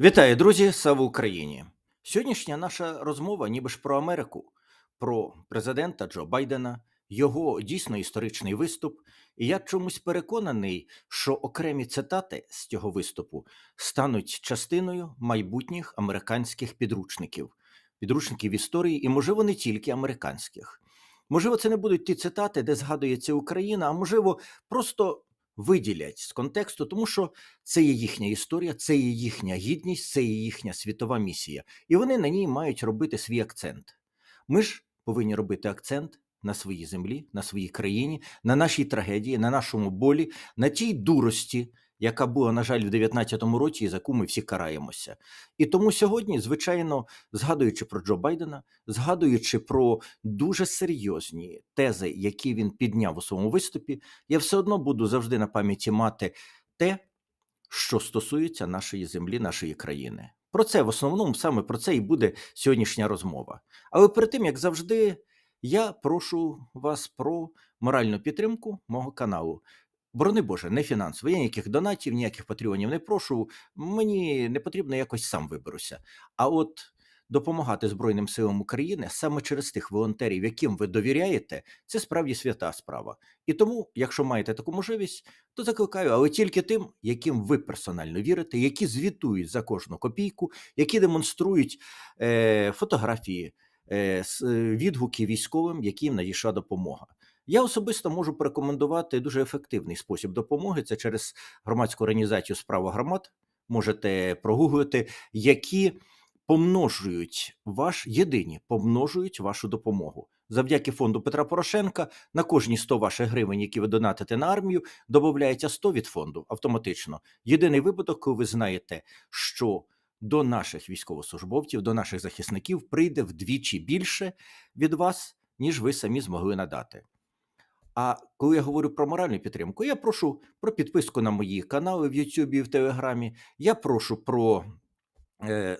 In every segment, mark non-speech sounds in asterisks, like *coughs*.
Вітаю, друзі! Слава Україні! Сьогоднішня наша розмова, ніби ж про Америку, про президента Джо Байдена, його дійсно історичний виступ. І я чомусь переконаний, що окремі цитати з цього виступу стануть частиною майбутніх американських підручників, підручників історії, і, можливо, не тільки американських. Можливо, це не будуть ті цитати, де згадується Україна, а можливо, просто виділять з контексту, тому що це є їхня історія, це є їхня гідність, це є їхня світова місія, і вони на ній мають робити свій акцент. Ми ж повинні робити акцент на своїй землі, на своїй країні, на нашій трагедії, на нашому болі, на тій дурості, яка була, на жаль, в 19-му році, і за яку ми всі караємося. І тому сьогодні, звичайно, згадуючи про Джо Байдена, згадуючи про дуже серйозні тези, які він підняв у своєму виступі, я все одно буду завжди на пам'яті мати те, що стосується нашої землі, нашої країни. Про це в основному саме про це і буде сьогоднішня розмова. Але перед тим, як завжди, я прошу вас про моральну підтримку мого каналу. Борони Боже, не фінансово. Я ніяких донатів, ніяких патреонів не прошу. Мені не потрібно якось сам виберуся. А от допомагати Збройним силам України саме через тих волонтерів, яким ви довіряєте, це справді свята справа. І тому, якщо маєте таку можливість, то закликаю, але тільки тим, яким ви персонально вірите, які звітують за кожну копійку, які демонструють е, фотографії, е, е, відгуки військовим, яким надійшла допомога. Я особисто можу порекомендувати дуже ефективний спосіб допомоги. Це через громадську організацію Справа громад. Можете прогуглити, які помножують ваш єдині помножують вашу допомогу. Завдяки фонду Петра Порошенка на кожні 100 ваших гривень, які ви донатите на армію, додається 100 від фонду автоматично. Єдиний випадок, коли ви знаєте, що до наших військовослужбовців, до наших захисників прийде вдвічі більше від вас, ніж ви самі змогли надати. А коли я говорю про моральну підтримку, я прошу про підписку на мої канали в YouTube і в Телеграмі. Я прошу про е,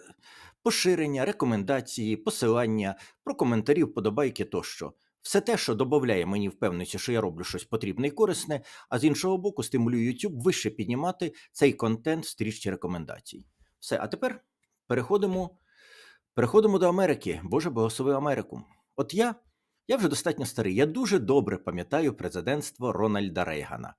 поширення, рекомендації, посилання, про коментарі, вподобайки тощо. Все те, що додає мені впевненості, що я роблю щось потрібне і корисне, а з іншого боку, стимулює YouTube вище піднімати цей контент в стрічці рекомендацій. Все, а тепер переходимо, переходимо до Америки. Боже, благослови Америку. От я, я вже достатньо старий. Я дуже добре пам'ятаю президентство Рональда Рейгана.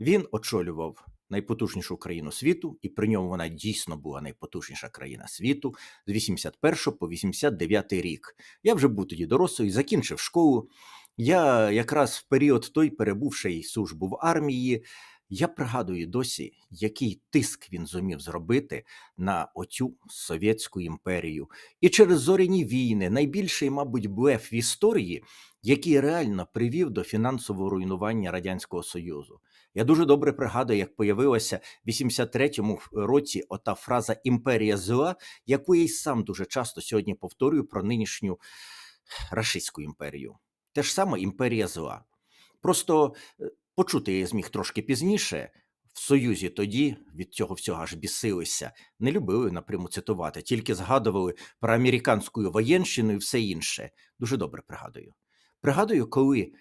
Він очолював найпотужнішу країну світу, і при ньому вона дійсно була найпотужніша країна світу з 81 по 89 рік. Я вже був тоді дорослий, закінчив школу. Я якраз в період той, перебувши службу в армії, я пригадую досі, який тиск він зумів зробити на оцю совєтську імперію. І через зоряні війни найбільший, мабуть, блеф в історії, який реально привів до фінансового руйнування Радянського Союзу. Я дуже добре пригадую, як появилася в 83-му році ота фраза імперія зла, яку я й сам дуже часто сьогодні повторюю про нинішню рашистську імперію. Те ж саме імперія зла. Просто е, почути я зміг трошки пізніше. В Союзі тоді від цього всього аж бісилися, не любили напряму цитувати, тільки згадували про американську воєнщину і все інше. Дуже добре пригадую. Пригадую, коли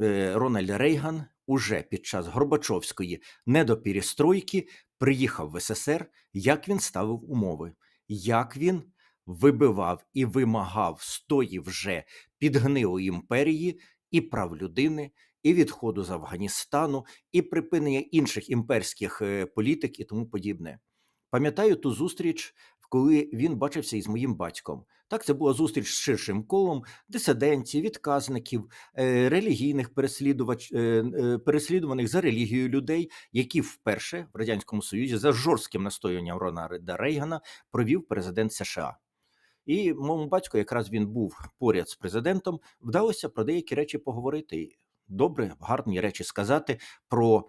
е, Рональд Рейган уже під час Горбачовської недоперестройки приїхав в СССР, як він ставив умови, як він вибивав і вимагав з тої вже підгнилої імперії і прав людини, і відходу з Афганістану, і припинення інших імперських е, політик і тому подібне. Пам'ятаю ту зустріч, коли він бачився із моїм батьком. Так, це була зустріч з ширшим колом дисидентів, відказників, е, релігійних переслідувач, е, переслідуваних за релігією людей, які вперше в радянському союзі за жорстким настоянням Рональда Рейгана провів президент США. І моєму батьку, якраз він був поряд з президентом, вдалося про деякі речі поговорити. Добре, гарні речі сказати про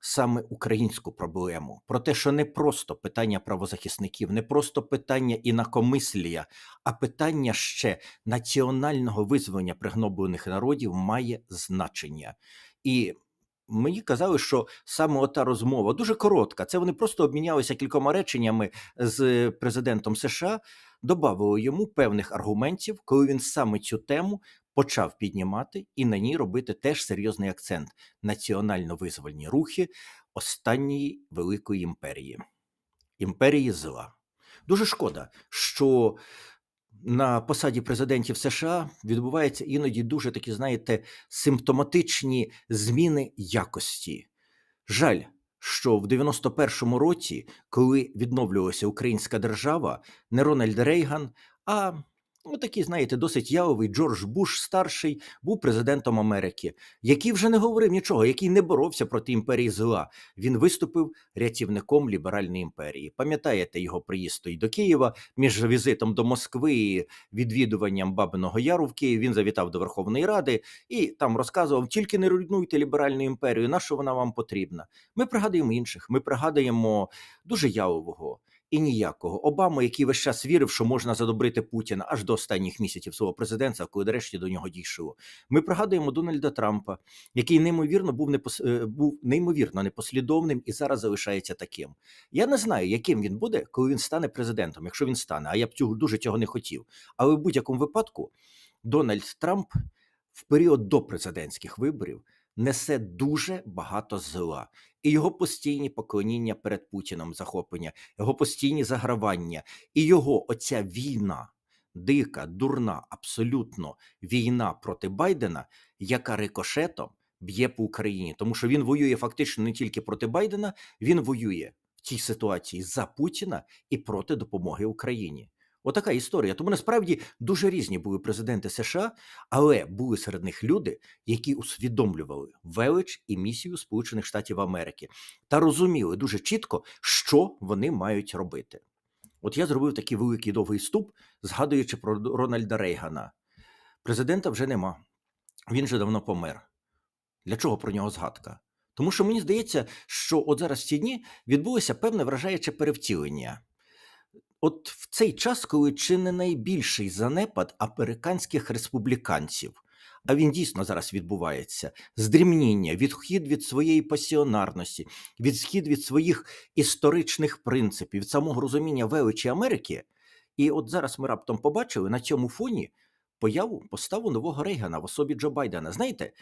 саме українську проблему, про те, що не просто питання правозахисників, не просто питання інакомислія, а питання ще національного визволення пригноблених народів має значення. І мені казали, що саме ота розмова дуже коротка. Це вони просто обмінялися кількома реченнями з президентом США, додавили йому певних аргументів, коли він саме цю тему почав піднімати і на ній робити теж серйозний акцент національно-визвольні рухи останньої великої імперії імперії зла. Дуже шкода, що на посаді президентів США відбуваються іноді дуже такі, знаєте, симптоматичні зміни якості. Жаль, що в 91-му році, коли відновлювалася українська держава, не Рональд Рейган, а ну, такий, знаєте, досить явовий Джордж Буш старший був президентом Америки, який вже не говорив нічого, який не боровся проти імперії зла. Він виступив рятівником ліберальної імперії. Пам'ятаєте його приїзд той до Києва між візитом до Москви і відвідуванням Бабиного Яру в Києві. Він завітав до Верховної Ради і там розказував: тільки не руйнуйте ліберальну імперію, на що вона вам потрібна. Ми пригадуємо інших. Ми пригадуємо дуже явового і ніякого Обаму, який весь час вірив, що можна задобрити Путіна аж до останніх місяців свого президентства, коли нарешті до нього дійшло. Ми пригадуємо Дональда Трампа, який неймовірно був непос... е, був неймовірно непослідовним і зараз залишається таким. Я не знаю, яким він буде, коли він стане президентом, якщо він стане. А я б цього дуже цього не хотів. Але в будь-якому випадку Дональд Трамп в період до президентських виборів несе дуже багато зла, і його постійні поклоніння перед Путіном, захоплення, його постійні загравання, і його оця війна, дика, дурна, абсолютно війна проти Байдена, яка рикошетом б'є по Україні, тому що він воює фактично не тільки проти Байдена, він воює в цій ситуації за Путіна і проти допомоги Україні. Отака історія. Тому насправді дуже різні були президенти США, але були серед них люди, які усвідомлювали велич і місію Сполучених Штатів Америки та розуміли дуже чітко, що вони мають робити. От я зробив такий великий довгий вступ, згадуючи про Рональда Рейгана. Президента вже нема. Він же давно помер. Для чого про нього згадка? Тому що мені здається, що от зараз в ці дні відбулося певне вражаюче перевтілення. От в цей час, коли чи не найбільший занепад американських республіканців, а він дійсно зараз відбувається, здрімніння, відхід від своєї пасіонарності, відхід від своїх історичних принципів, самого розуміння величі Америки. І от зараз ми раптом побачили на цьому фоні появу поставу нового Рейгана в особі Джо Байдена. Знаєте,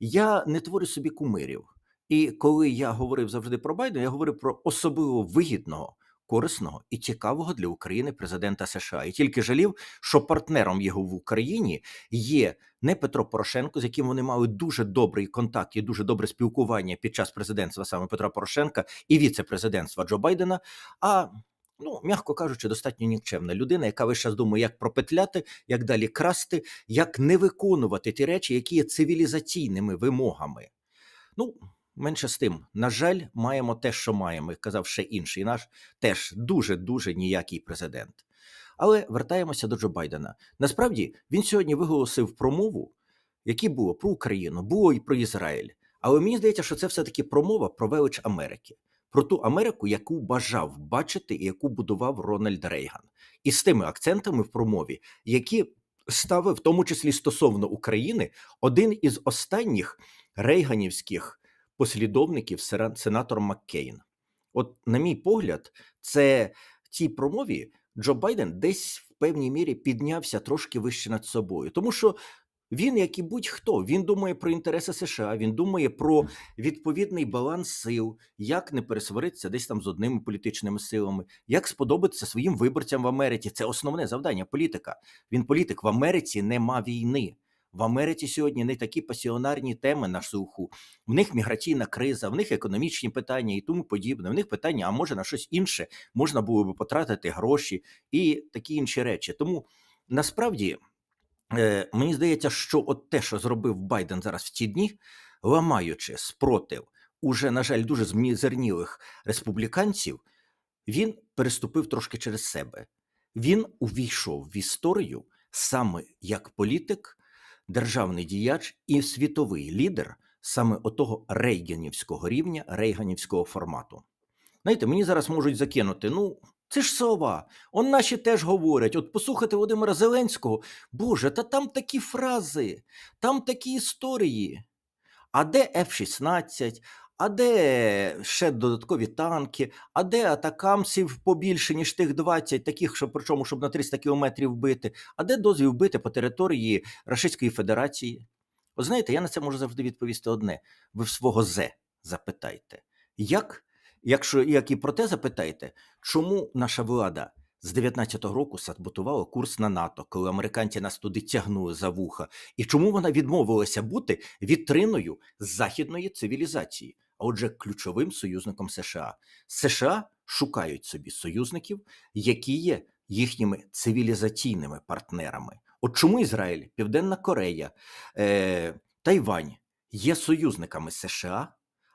я не творю собі кумирів. І коли я говорив завжди про Байдена, я говорив про особливо вигідного корисного і цікавого для України президента США. І тільки жалів, що партнером його в Україні є не Петро Порошенко, з яким вони мали дуже добрий контакт і дуже добре спілкування під час президентства саме Петра Порошенка і віце-президентства Джо Байдена. а Ну, м'яко кажучи, достатньо нікчемна людина, яка весь час думає, як пропетляти, як далі красти, як не виконувати ті речі, які є цивілізаційними вимогами. Ну, Менше з тим, на жаль, маємо те, що маємо, як казав ще інший наш теж дуже дуже ніякий президент. Але вертаємося до Джо Байдена. Насправді він сьогодні виголосив промову, які було про Україну, було і про Ізраїль. Але мені здається, що це все-таки промова про велич Америки, про ту Америку, яку бажав бачити і яку будував Рональд Рейган, і з тими акцентами в промові, які ставив в тому числі стосовно України один із останніх рейганівських послідовників сенатор Маккейн. От, на мій погляд, це цій промові Джо Байден десь в певній мірі піднявся трошки вище над собою, тому що. Він, як і будь-хто, він думає про інтереси США, він думає про відповідний баланс сил, як не пересваритися десь там з одними політичними силами, як сподобатися своїм виборцям в Америці. Це основне завдання політика. Він політик в Америці нема війни. В Америці сьогодні не такі пасіонарні теми на слуху. В них міграційна криза, в них економічні питання і тому подібне. В них питання, а може на щось інше можна було би потратити гроші і такі інші речі. Тому насправді е, мені здається, що от те, що зробив Байден зараз в ці дні, ламаючи спротив уже, на жаль, дуже змізернілих республіканців, він переступив трошки через себе. Він увійшов в історію саме як політик державний діяч і світовий лідер саме отого рейганівського рівня, рейганівського формату. Знаєте, мені зараз можуть закинути, ну. Це ж сова, Он наші теж говорять. От послухати Володимира Зеленського, Боже, та там такі фрази, там такі історії. А де F-16, а де ще додаткові танки, а де атакамсів побільше, ніж тих 20, таких, що причому, щоб на 300 кілометрів бити, а де дозвіл бити по території Російської Федерації? От знаєте, я на це можу завжди відповісти одне: ви в свого зе запитайте. Як, якщо як і про те запитайте, чому наша влада з 19-го року саботувала курс на НАТО, коли американці нас туди тягнули за вуха, і чому вона відмовилася бути вітриною західної цивілізації, а отже, ключовим союзником США. США шукають собі союзників, які є їхніми цивілізаційними партнерами. От чому Ізраїль, Південна Корея, е, Тайвань є союзниками США,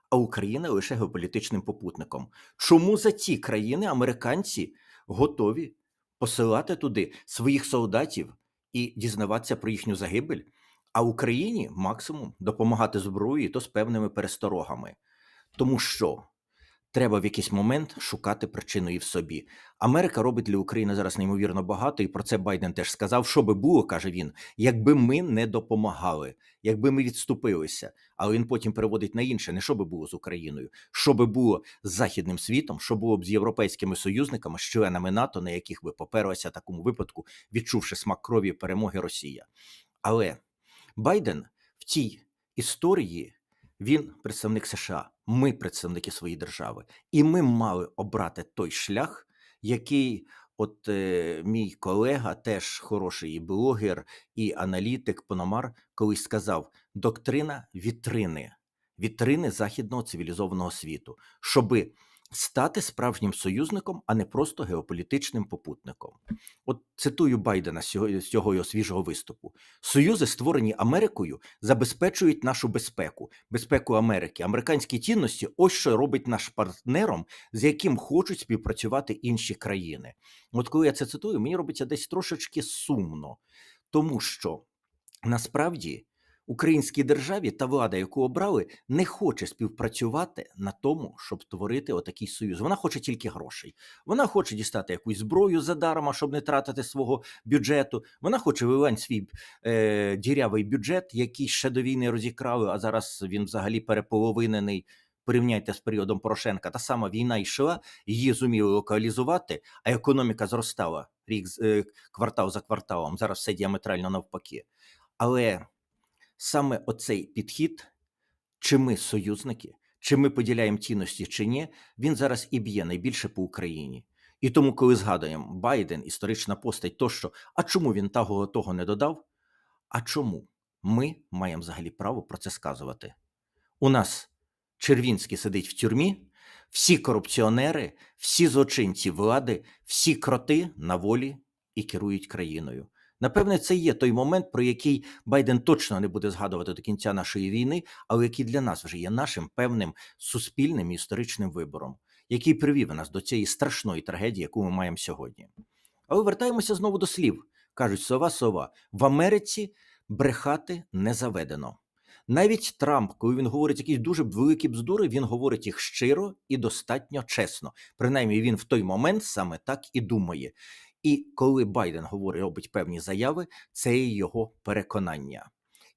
а Україна лише геополітичним попутником. Чому за ці країни американці готові посилати туди своїх солдатів і дізнаватися про їхню загибель? А Україні максимум допомагати зброєю, і то з певними пересторогами. Тому що треба в якийсь момент шукати причину і в собі. Америка робить для України зараз неймовірно багато, і про це Байден теж сказав. Що би було, каже він, якби ми не допомагали, якби ми відступилися. Але він потім переводить на інше: не що би було з Україною, що би було з західним світом, що було б з європейськими союзниками, з членами НАТО, на яких би поперлася такому випадку, відчувши смак крові перемоги Росія. Але Байден в цій історії він представник США. Ми представники своєї держави, і ми мали обрати той шлях, який, от е, мій колега, теж хороший і блогер, і аналітик Пономар, колись сказав: доктрина вітрини, вітрини західного цивілізованого світу, щоби стати справжнім союзником, а не просто геополітичним попутником. От цитую Байдена з цього, його свіжого виступу: Союзи, створені Америкою, забезпечують нашу безпеку, безпеку Америки. Американські цінності ось що робить наш партнером, з яким хочуть співпрацювати інші країни. От коли я це цитую, мені робиться десь трошечки сумно, тому що насправді. Українській державі та влада, яку обрали, не хоче співпрацювати на тому, щоб творити отакий союз. Вона хоче тільки грошей. Вона хоче дістати якусь зброю задарма, щоб не тратити свого бюджету. Вона хоче вивань свій е, дірявий бюджет, який ще до війни розікрали, а зараз він взагалі переполовинений. Порівняйте з періодом Порошенка. Та сама війна йшла, її зуміли локалізувати, а економіка зростала рік е, квартал за кварталом. Зараз все діаметрально навпаки. Але саме оцей підхід, чи ми союзники, чи ми поділяємо цінності, чи ні, він зараз і б'є найбільше по Україні. І тому, коли згадуємо Байден, історична постать, то що, а чому він того того не додав? А чому ми маємо взагалі право про це сказувати? У нас Червінський сидить в тюрмі, всі корупціонери, всі злочинці влади, всі кроти на волі і керують країною. Напевне, це є той момент, про який Байден точно не буде згадувати до кінця нашої війни, але який для нас вже є нашим певним суспільним і історичним вибором, який привів нас до цієї страшної трагедії, яку ми маємо сьогодні. Але вертаємося знову до слів. кажуть сова сова в Америці брехати не заведено. Навіть Трамп, коли він говорить якісь дуже великі бздури, він говорить їх щиро і достатньо чесно. Принаймні, він в той момент саме так і думає. І коли Байден говорить, робить певні заяви, це є його переконання.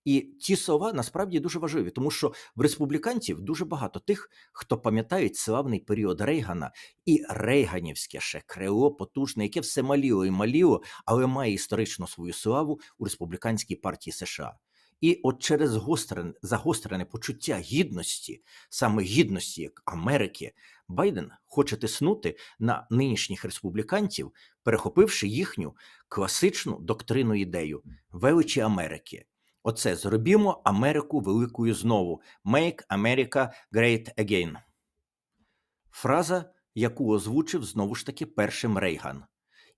І ті слова насправді дуже важливі, тому що в республіканців дуже багато тих, хто пам'ятають славний період Рейгана і Рейганівське ще крило потужне, яке все маліло і маліло, але має історичну свою славу у республіканській партії США. І от через гострене, загострене почуття гідності, саме гідності як Америки, Байден хоче тиснути на нинішніх республіканців, перехопивши їхню класичну доктрину ідею величі Америки. Оце зробімо Америку великою знову. Make America Great Again. Фраза, яку озвучив знову ж таки першим Рейган.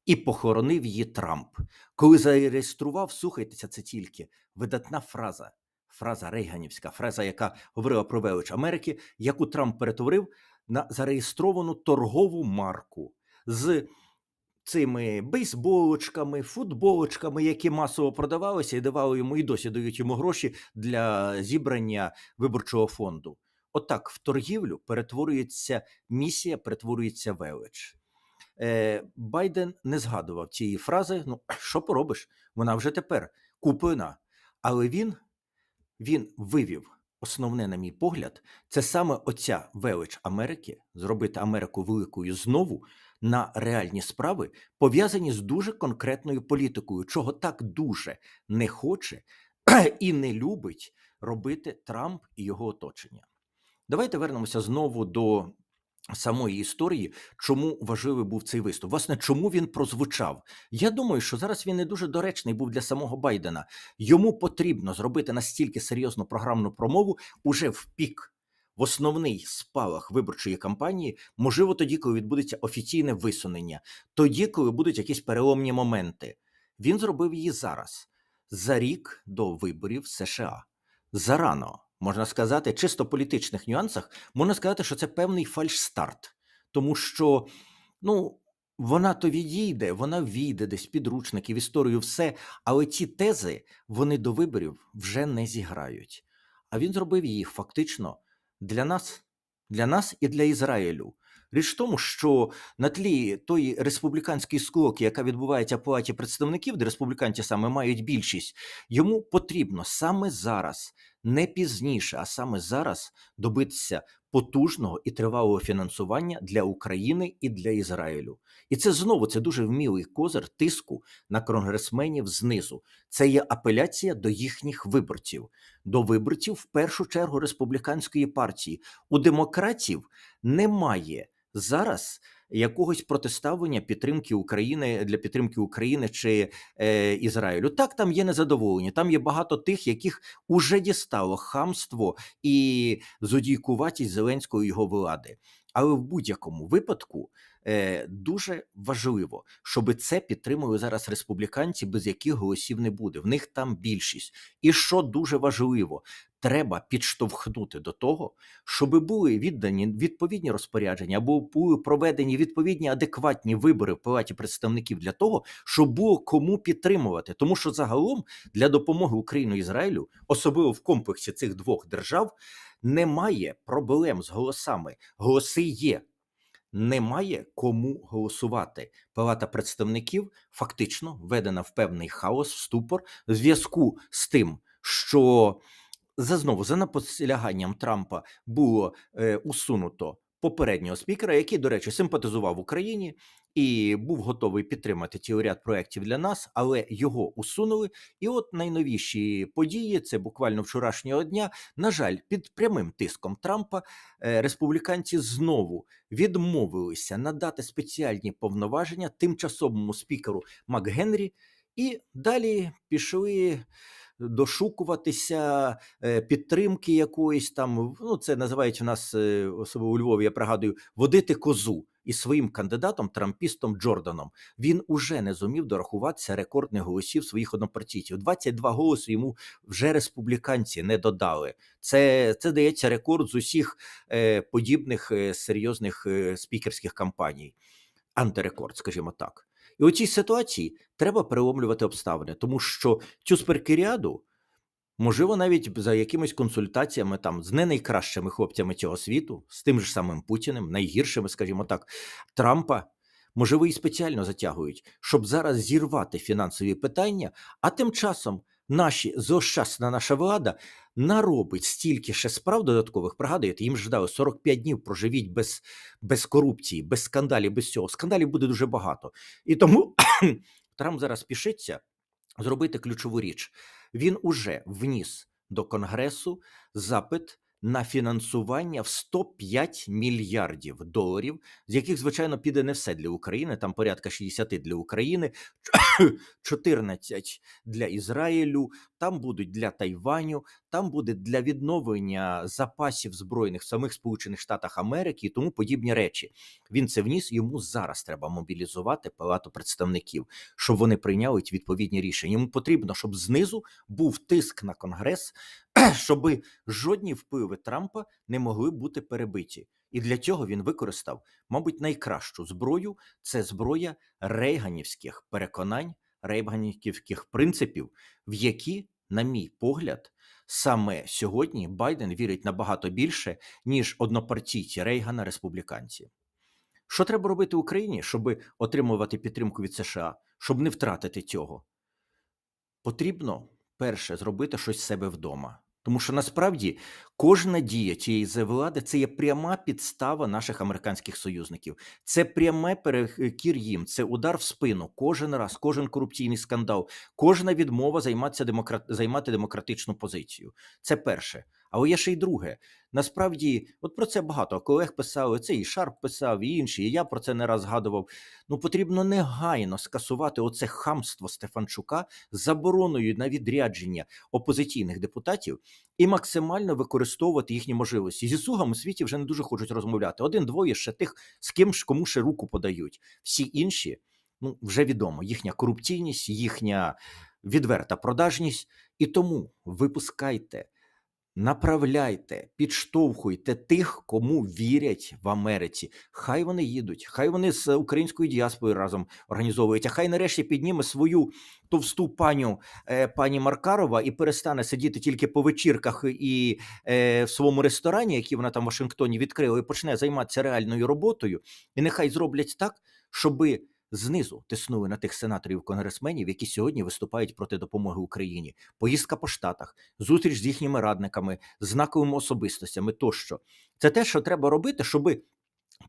І похоронив її Трамп. Коли зареєстрував, слухайтеся, це тільки видатна фраза. Фраза Рейганівська, фраза, яка говорила про велич Америки, яку Трамп перетворив на зареєстровану торгову марку з цими бейсболочками, футболочками, які масово продавалися і давали йому і досі дають йому гроші для зібрання виборчого фонду. Отак в торгівлю перетворюється місія, перетворюється велич. Е, Байден не згадував цієї фрази. Ну, *clears throat* що поробиш? Вона вже тепер куплена. Але він, він вивів основне, на мій погляд, це саме оця велич Америки, зробити Америку великою знову на реальні справи, пов'язані з дуже конкретною політикою, чого так дуже не хоче *clears throat* і не любить робити Трамп і його оточення. Давайте вернемося знову до самої історії, чому важливий був цей виступ. Власне, чому він прозвучав? Я думаю, що зараз він не дуже доречний був для самого Байдена. Йому потрібно зробити настільки серйозну програмну промову уже в пік. В основний спалах виборчої кампанії, можливо, тоді, коли відбудеться офіційне висунення, тоді, коли будуть якісь переломні моменти. Він зробив її зараз, за рік до виборів США. Зарано, можна сказати, чисто політичних нюансах, можна сказати, що це певний фальшстарт, тому що ну, вона то відійде, вона війде десь підручники, в історію, все. Але ці тези вони до виборів вже не зіграють. А він зробив їх фактично для нас, для нас і для Ізраїлю. Річ в тому, що на тлі тої республіканської склоки, яка відбувається в палаті представників, де республіканці саме мають більшість, йому потрібно саме зараз, не пізніше, а саме зараз добитися потужного і тривалого фінансування для України і для Ізраїлю. І це знову це дуже вмілий козир тиску на конгресменів знизу. Це є апеляція до їхніх виборців, до виборців в першу чергу республіканської партії. У демократів немає зараз якогось протиставлення підтримки України для підтримки України чи е, Ізраїлю. Так, там є незадоволені. Там є багато тих, яких уже дістало хамство і зодійкуватість Зеленського і його влади. Але в будь-якому випадку е, дуже важливо, щоб це підтримали зараз республіканці, без яких голосів не буде. В них там більшість. І що дуже важливо, треба підштовхнути до того, щоб були віддані відповідні розпорядження або були проведені відповідні адекватні вибори в палаті представників для того, щоб було кому підтримувати. Тому що загалом для допомоги Україні і Ізраїлю, особливо в комплексі цих двох держав, немає проблем з голосами. Голоси є. Немає кому голосувати. Палата представників фактично введена в певний хаос, в ступор в зв'язку з тим, що за знову за наполяганням Трампа було е, усунуто попереднього спікера, який, до речі, симпатизував Україні і був готовий підтримати цілий ряд проєктів для нас, але його усунули. І от найновіші події це буквально вчорашнього дня. На жаль, під прямим тиском Трампа е, республіканці знову відмовилися надати спеціальні повноваження тимчасовому спікеру МакГенрі, і далі пішли дошукуватися е, підтримки якоїсь там. Ну це називають у нас е, особливо у Львові. Я пригадую, водити козу. І своїм кандидатом Трампістом Джорданом він уже не зумів дорахуватися рекордних голосів своїх однопартійців. 22 голоси йому вже республіканці не додали. Це це дається рекорд з усіх е, подібних е, серйозних е, спікерських кампаній. Антирекорд, скажімо так. І у цій ситуації треба переломлювати обставини, тому що цю спиркеріаду, можливо, навіть за якимись консультаціями там з не найкращими хлопцями цього світу, з тим же самим Путіним, найгіршими, скажімо так, Трампа. Можливо, і спеціально затягують, щоб зараз зірвати фінансові питання, а тим часом наші зощасна наша влада наробить стільки ще справ додаткових. Пригадуєте, їм ж дали 45 днів проживіть без без корупції, без скандалів, без цього. Скандалів буде дуже багато. І тому *coughs* Трамп зараз пішиться зробити ключову річ. Він уже вніс до Конгресу запит на фінансування в 105 мільярдів доларів, з яких, звичайно, піде не все для України. Там порядка 60 для України, 14 *coughs* для Ізраїлю. Там будуть для Тайваню, там буде для відновлення запасів збройних в самих Сполучених Штатах Америки і тому подібні речі. Він це вніс. Йому зараз треба мобілізувати палату представників, щоб вони прийняли відповідні рішення. Йому потрібно, щоб знизу був тиск на конгрес, *clears throat* щоб жодні впливи Трампа не могли бути перебиті. І для цього він використав, мабуть, найкращу зброю це зброя рейганівських переконань, рейганівських принципів, в які, на мій погляд, саме сьогодні Байден вірить набагато більше, ніж однопартійці Рейгана республіканці. Що треба робити Україні, щоб отримувати підтримку від США, щоб не втратити цього? Потрібно перше зробити щось з себе вдома. Тому що насправді кожна дія цієї влади це є пряма підстава наших американських союзників, це пряме перекір їм, це удар в спину. Кожен раз, кожен корупційний скандал, кожна відмова займатися демократ... займати демократичну позицію. Це перше. Але є ще й друге. Насправді, от про це багато колег писали. Це і Шарп писав, і інші. І я про це не раз згадував. Ну потрібно негайно скасувати оце хамство Стефанчука забороною на відрядження опозиційних депутатів і максимально використовувати їхні можливості. Зі слугами у світі вже не дуже хочуть розмовляти. Один-двоє ще тих, з ким ж кому ще руку подають. Всі інші, ну вже відомо, їхня корупційність, їхня відверта продажність. І тому випускайте, направляйте, підштовхуйте тих, кому вірять в Америці. Хай вони їдуть, хай вони з українською діаспорою разом організовують, а хай нарешті підніме свою товсту паню е, пані Маркарова і перестане сидіти тільки по вечірках і е, в своєму ресторані, який вона там в Вашингтоні відкрила, і почне займатися реальною роботою. І нехай зроблять так, щоби знизу тиснули на тих сенаторів конгресменів, які сьогодні виступають проти допомоги Україні. Поїздка по штатах, зустріч з їхніми радниками, знаковими особистостями тощо. Це те, що треба робити, щоби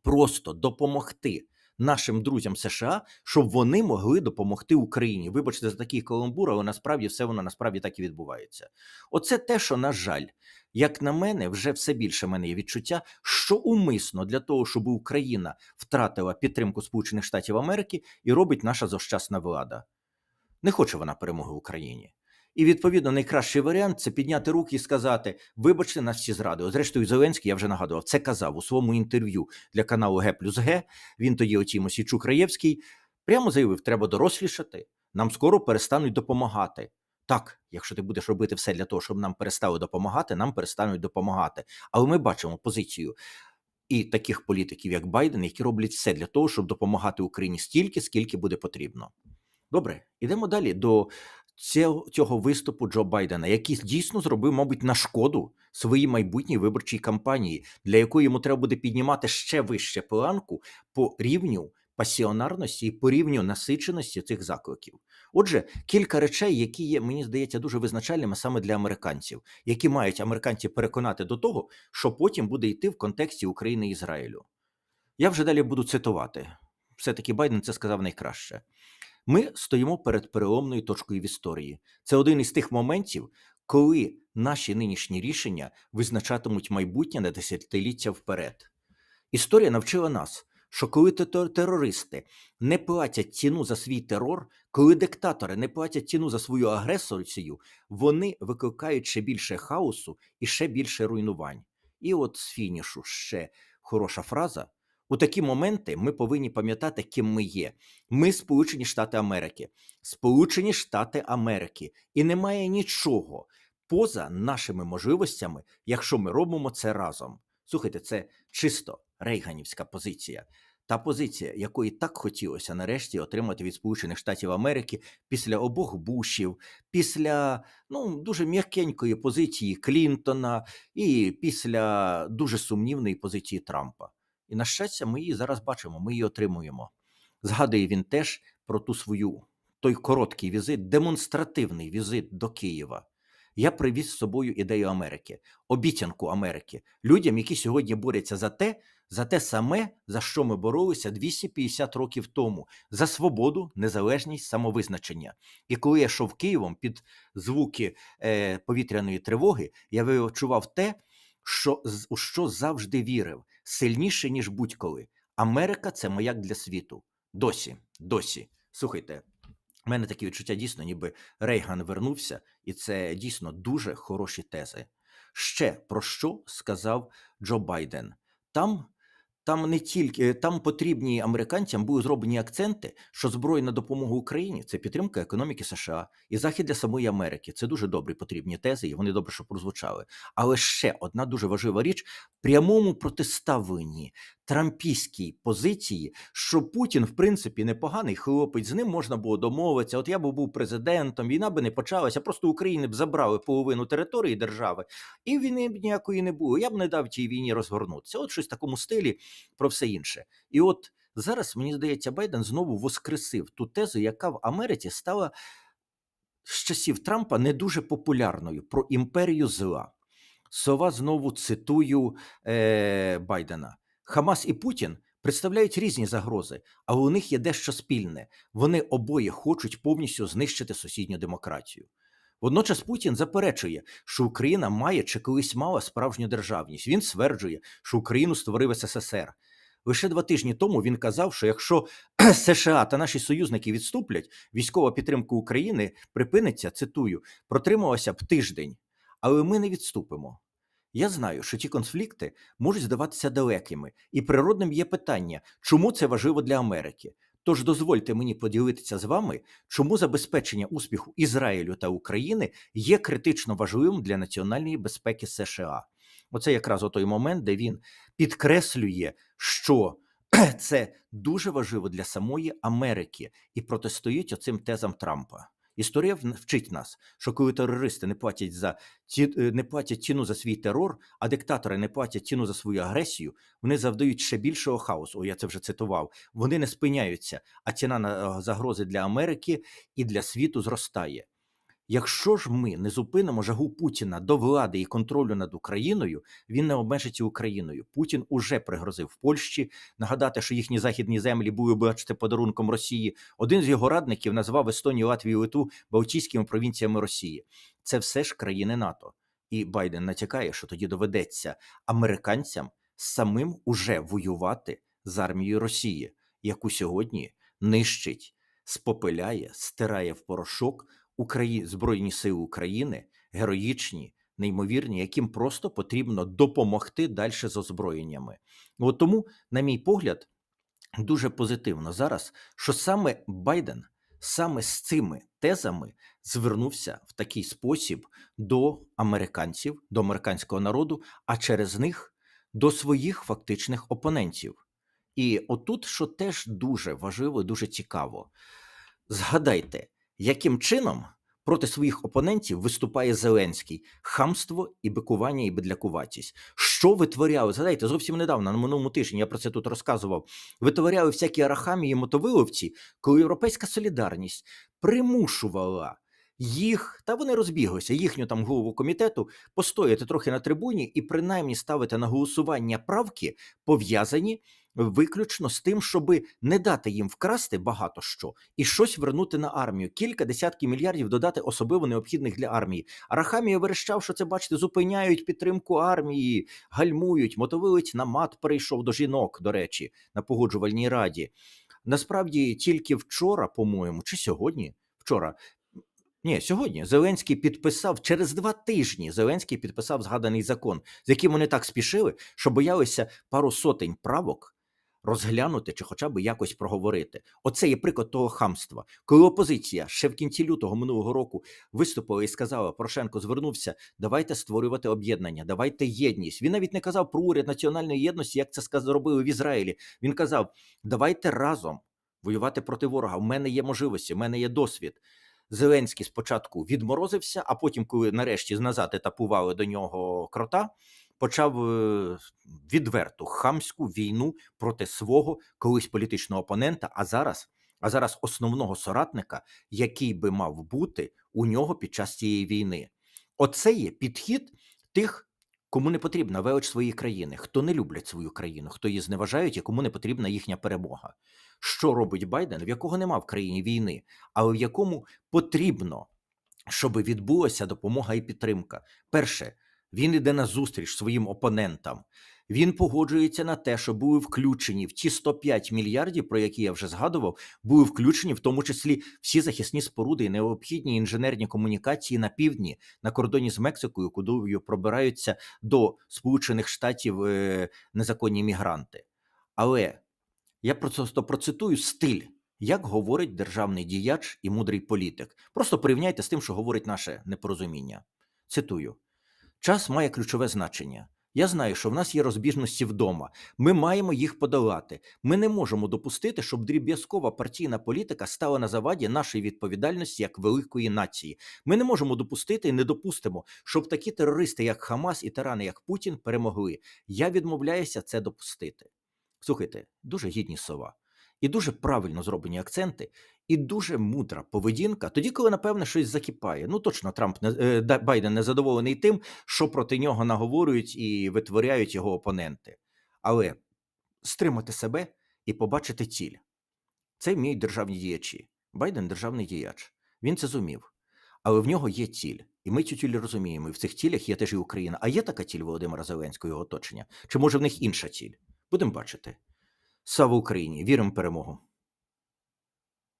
просто допомогти. Нашим друзям США, щоб вони могли допомогти Україні. Вибачте за такий каламбур, але насправді все воно насправді так і відбувається. Оце те, що, на жаль, як на мене, вже все більше в мене є відчуття, що умисно для того, щоб Україна втратила підтримку Сполучених Штатів Америки, і робить наша зощасна влада. Не хоче вона перемоги в Україні. І відповідно найкращий варіант це підняти руки і сказати: вибачте, нас всі зрадили. Зрештою, Зеленський я вже нагадував, це казав у своєму інтерв'ю для каналу Г плюс Г. Він тоді оцій Мосійчук Раєвський прямо заявив: треба дорослішати. Нам скоро перестануть допомагати. Так, якщо ти будеш робити все для того, щоб нам перестали допомагати, нам перестануть допомагати. Але ми бачимо позицію і таких політиків, як Байден, які роблять все для того, щоб допомагати Україні стільки, скільки буде потрібно. Добре, ідемо далі до цього, виступу Джо Байдена, який дійсно зробив, мабуть, на шкоду своїй майбутній виборчій кампанії, для якої йому треба буде піднімати ще вище планку по рівню пасіонарності і по рівню насиченості цих закликів. Отже, кілька речей, які є, мені здається, дуже визначальними саме для американців, які мають американці переконати до того, що потім буде йти в контексті України і Ізраїлю. Я вже далі буду цитувати. Все-таки Байден це сказав найкраще. Ми стоїмо перед переломною точкою в історії. Це один із тих моментів, коли наші нинішні рішення визначатимуть майбутнє на десятиліття вперед. Історія навчила нас, що коли терористи не платять ціну за свій терор, коли диктатори не платять ціну за свою агресорцію, вони викликають ще більше хаосу і ще більше руйнувань. І от з фінішу ще хороша фраза. У такі моменти ми повинні пам'ятати, ким ми є. Ми Сполучені Штати Америки, Сполучені Штати Америки, і немає нічого поза нашими можливостями, якщо ми робимо це разом. Слухайте, це чисто рейганівська позиція. Та позиція, якої так хотілося нарешті отримати від Сполучених Штатів Америки після обох бушів, після ну дуже м'якенької позиції Клінтона і після дуже сумнівної позиції Трампа. І на щастя, ми її зараз бачимо, ми її отримуємо. Згадує він теж про ту свою той короткий візит, демонстративний візит до Києва. Я привіз з собою ідею Америки, обіцянку Америки людям, які сьогодні борються за те, за те саме, за що ми боролися 250 років тому: за свободу, незалежність, самовизначення. І коли я йшов Києвом під звуки е, повітряної тривоги, я відчував те, що що завжди вірив, сильніше ніж будь-коли. Америка це маяк для світу. Досі, досі. Слухайте, у мене такі відчуття дійсно, ніби Рейган вернувся, і це дійсно дуже хороші тези. Ще про що сказав Джо Байден? Там, там не тільки там потрібні американцям були зроблені акценти, що збройна допомога Україні це підтримка економіки США і захід для самої Америки. Це дуже добрі потрібні тези, і вони добре, що прозвучали. Але ще одна дуже важлива річ в прямому протиставленні трампійській позиції, що Путін, в принципі, непоганий хлопець, з ним можна було домовитися. От я би був президентом, війна би не почалася, просто України б забрали половину території держави, і війни б ніякої не було. Я б не дав тій війні розгорнутися. От щось в такому стилі про все інше. І от зараз мені здається, Байден знову воскресив ту тезу, яка в Америці стала з часів Трампа не дуже популярною про імперію зла. Сова знову цитую е, Байдена. Хамас і Путін представляють різні загрози, але у них є дещо спільне. Вони обоє хочуть повністю знищити сусідню демократію. Водночас Путін заперечує, що Україна має чи колись мала справжню державність. Він стверджує, що Україну створив СССР. Лише два тижні тому він казав, що якщо *clears throat* США та наші союзники відступлять, військова підтримка України припиниться, цитую, протрималася б тиждень, але ми не відступимо. Я знаю, що ті конфлікти можуть здаватися далекими, і природним є питання, чому це важливо для Америки. Тож дозвольте мені поділитися з вами, чому забезпечення успіху Ізраїлю та України є критично важливим для національної безпеки США. Оце якраз той момент, де він підкреслює, що *clears throat* це дуже важливо для самої Америки і протистоїть оцим тезам Трампа. Історія вчить нас, що коли терористи не платять за ці, е, не платять ціну за свій терор, а диктатори не платять ціну за свою агресію, вони завдають ще більшого хаосу. О, я це вже цитував. Вони не спиняються, а ціна на е, загрози для Америки і для світу зростає. Якщо ж ми не зупинимо жагу Путіна до влади і контролю над Україною, він не обмежиться Україною. Путін уже пригрозив Польщі. Нагадати, що їхні західні землі були, бачите, подарунком Росії. Один з його радників назвав Естонію, Латвію, Литву Балтійськими провінціями Росії. Це все ж країни НАТО. І Байден натякає, що тоді доведеться американцям самим уже воювати з армією Росії, яку сьогодні нищить, спопиляє, стирає в порошок. Украї... Збройні сили України героїчні, неймовірні, яким просто потрібно допомогти далі з озброєннями. От тому, на мій погляд, дуже позитивно зараз, що саме Байден саме з цими тезами звернувся в такий спосіб до американців, до американського народу, а через них до своїх фактичних опонентів. І отут, що теж дуже важливо, дуже цікаво. Згадайте, яким чином проти своїх опонентів виступає Зеленський хамство і бикування і бедлякуватість. Що витворяли? Згадайте, зовсім недавно, на минулому тижні, я про це тут розказував. Витворяли всякі арахамії, мотовиловці, коли Європейська солідарність примушувала їх, та вони розбіглися, їхню там голову комітету, постояти трохи на трибуні і принаймні ставити на голосування правки, пов'язані виключно з тим, щоби не дати їм вкрасти багато що і щось вернути на армію. Кілька десятків мільярдів додати особливо необхідних для армії. Арахамія верещав, що це, бачите, зупиняють підтримку армії, гальмують, мотовилець на мат перейшов до жінок, до речі, на погоджувальній раді. Насправді, тільки вчора, по-моєму, чи сьогодні, вчора. Ні, сьогодні Зеленський підписав через два тижні. Зеленський підписав згаданий закон, з яким вони так спішили, що боялися пару сотень правок розглянути чи хоча б якось проговорити. Оце є приклад того хамства. Коли опозиція ще в кінці лютого минулого року виступила і сказала, Порошенко звернувся, давайте створювати об'єднання, давайте єдність. Він навіть не казав про уряд національної єдності, як це зробили в Ізраїлі. Він казав: давайте разом воювати проти ворога. У мене є можливості, в мене є досвід. Зеленський спочатку відморозився, а потім, коли нарешті назад етапували до нього крота, почав е, відверту хамську війну проти свого колись політичного опонента, а зараз, а зараз основного соратника, який би мав бути у нього під час цієї війни. Оце є підхід тих. Кому не потрібна велич своєї країни, хто не люблять свою країну, хто її зневажають і кому не потрібна їхня перемога. Що робить Байден, в якого нема в країні війни, але в якому потрібно, щоб відбулася допомога і підтримка. Перше, він йде на зустріч своїм опонентам. Він погоджується на те, що були включені в ті 105 мільярдів, про які я вже згадував, були включені в тому числі всі захисні споруди і необхідні інженерні комунікації на півдні, на кордоні з Мексикою, куди пробираються до Сполучених Штатів е, незаконні мігранти. Але я просто процитую стиль, як говорить державний діяч і мудрий політик. Просто порівняйте з тим, що говорить наше непорозуміння. Цитую: час має ключове значення. Я знаю, що в нас є розбіжності вдома. Ми маємо їх подолати. Ми не можемо допустити, щоб дріб'язкова партійна політика стала на заваді нашої відповідальності як великої нації. Ми не можемо допустити і не допустимо, щоб такі терористи, як Хамас і тирани, як Путін, перемогли. Я відмовляюся це допустити. Слухайте, дуже гідні слова. І дуже правильно зроблені акценти, і дуже мудра поведінка. Тоді, коли напевне щось закипає. Ну точно Трамп не е, Байден не задоволений тим, що проти нього наговорюють і витворяють його опоненти. Але стримати себе і побачити ціль. Це вміють державні діячі. Байден державний діяч. Він це зумів. але в нього є ціль. І ми цю ціль розуміємо. І в цих цілях є теж і Україна. А є така ціль Володимира Зеленського і його оточення? Чи може в них інша ціль? Будемо бачити. Слава Україні! Віримо в перемогу!